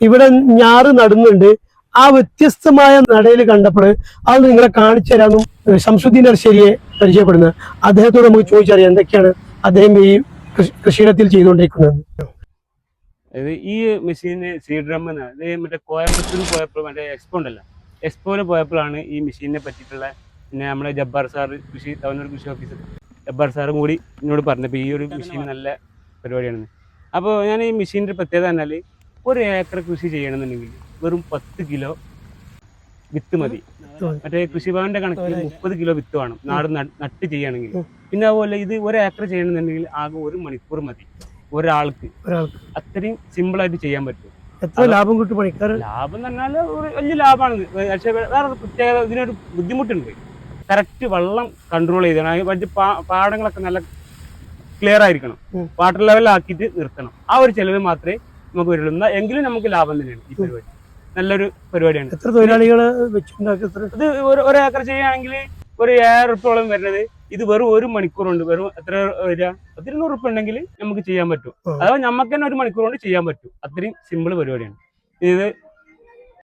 ഇവിടെ ഞാറ് നടുന്നുണ്ട്. ആ വ്യത്യസ്തമായ നടയിൽ കണ്ടപ്പോൾ അത് നിങ്ങളെ കാണിച്ചു തരാമെന്നും ശംസുദ്ദീൻ അർശേരിയെ പരിചയപ്പെടുന്നത്. അദ്ദേഹത്തോട് നമുക്ക് ചോദിച്ചറിയാം എന്തൊക്കെയാണ് അദ്ദേഹം ഈ കൃഷി- കൃഷിയിടത്തിൽ ചെയ്തുകൊണ്ടിരിക്കുന്നത്. ഈ മെഷീന് സീ ഡ്രം എന്നാണ് ഇത് മറ്റേ കോയമ്പത്തൂർ പോയപ്പോൾ മറ്റേ എക്സ്പോ ഉണ്ടല്ലോ. എക്സ്പോയിൽ പോയപ്പോഴാണ് ഈ മെഷീനെ പറ്റിയിട്ടുള്ള പിന്നെ നമ്മുടെ ജബ്ബാർ സാർ കൃഷി തവനൂർ കൃഷി ഓഫീസർ ജബ്ബാർ സാറും കൂടി എന്നോട് പറഞ്ഞപ്പോൾ ഈ ഒരു മെഷീൻ നല്ല പരിപാടിയാണെന്ന് അപ്പോൾ ഞാൻ ഈ മെഷീന്റെ പ്രത്യേകത എന്നാൽ ഒരു ഏക്കർ കൃഷി ചെയ്യണമെന്നുണ്ടെങ്കിൽ വെറും പത്ത് കിലോ വിത്ത് മതി. മറ്റേ കൃഷിഭവന്റെ കണക്കിൽ മുപ്പത് കിലോ വിത്ത് വേണം. നാട് നട്ട് ചെയ്യണമെങ്കിൽ. ചെയ്യുകയാണെങ്കിൽ പിന്നെ അതുപോലെ ഇത് ഒരു ഏക്കർ ചെയ്യണമെന്നുണ്ടെങ്കിൽ ആകെ ഒരു മണിക്കൂർ മതി. ഒരാൾക്ക്. അത്രയും സിമ്പിൾ ആയിട്ട് ചെയ്യാൻ പറ്റും. എത്ര ലാഭം കിട്ടും പണിക്കാർ? ലാഭം എന്ന് പറഞ്ഞാൽ ഒരു വലിയ ലാഭമാണ്. പക്ഷേ വേറെ പ്രത്യേക പ്രത്യേകത ഇതിനൊരു ബുദ്ധിമുട്ടുണ്ട്. കറക്റ്റ് വെള്ളം കൺട്രോൾ ചെയ്തണം. മറ്റ് പാടങ്ങളൊക്കെ നല്ല ക്ലിയർ ആയിരിക്കണം. വാട്ടർ ലെവൽ ലെവലാക്കിയിട്ട് നിർത്തണം. ആ ഒരു ചെലവ് മാത്രമേ നമുക്ക് വരുള്ളൂ എങ്കിലും നമുക്ക് ലാഭം തന്നെയാണ് ഈ പരിപാടി. നല്ലൊരു പരിപാടിയാണ്. എത്ര തൊഴിലാളികൾ ഇത് ഒരു ഏക്കർ ചെയ്യുകയാണെങ്കിൽ ഒരു ഏഴ് ഉറുപ്പോളം വരുന്നത്. ഇത് വെറും ഒരു മണിക്കൂർ കൊണ്ട് വെറും എത്ര വരിക? പത്തിരുന്നൂറ് ഉറുപ്പ് ഉണ്ടെങ്കിൽ നമുക്ക് ചെയ്യാൻ പറ്റും. അഥവാ നമുക്ക് തന്നെ ഒരു മണിക്കൂർ കൊണ്ട് ചെയ്യാൻ പറ്റും. അത്രയും സിമ്പിൾ പരിപാടിയാണ്. ഇത്